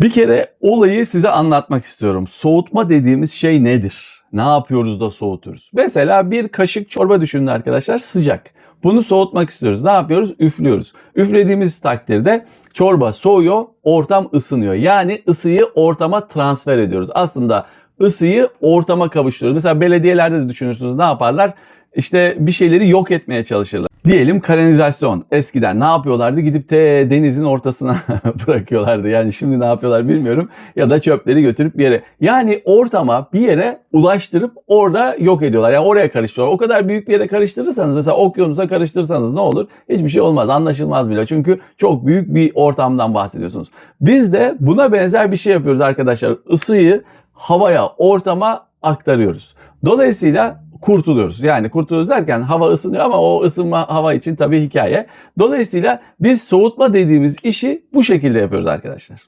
Bir kere olayı size anlatmak istiyorum. Soğutma dediğimiz şey nedir? Ne yapıyoruz da soğutuyoruz? Mesela bir kaşık çorba düşünün arkadaşlar sıcak. Bunu soğutmak istiyoruz. Ne yapıyoruz? Üflüyoruz. Üflediğimiz takdirde çorba soğuyor, ortam ısınıyor. Yani ısıyı ortama transfer ediyoruz. Aslında ısıyı ortama kavuşturuyoruz. Mesela belediyelerde de düşünürsünüz ne yaparlar? İşte bir şeyleri yok etmeye çalışırlar. Diyelim kanalizasyon. Eskiden ne yapıyorlardı? Gidip te denizin ortasına bırakıyorlardı. Yani şimdi ne yapıyorlar bilmiyorum. Ya da çöpleri götürüp bir yere. Yani ortama bir yere ulaştırıp orada yok ediyorlar. Yani oraya karıştırıyorlar. O kadar büyük bir yere karıştırırsanız mesela okyanusa karıştırırsanız ne olur? Hiçbir şey olmaz. Anlaşılmaz bile. Çünkü çok büyük bir ortamdan bahsediyorsunuz. Biz de buna benzer bir şey yapıyoruz arkadaşlar. Isıyı havaya, ortama aktarıyoruz. Dolayısıyla kurtuluyoruz. Yani kurtuluyoruz derken hava ısınıyor ama o ısınma hava için tabii hikaye. Dolayısıyla biz soğutma dediğimiz işi bu şekilde yapıyoruz arkadaşlar.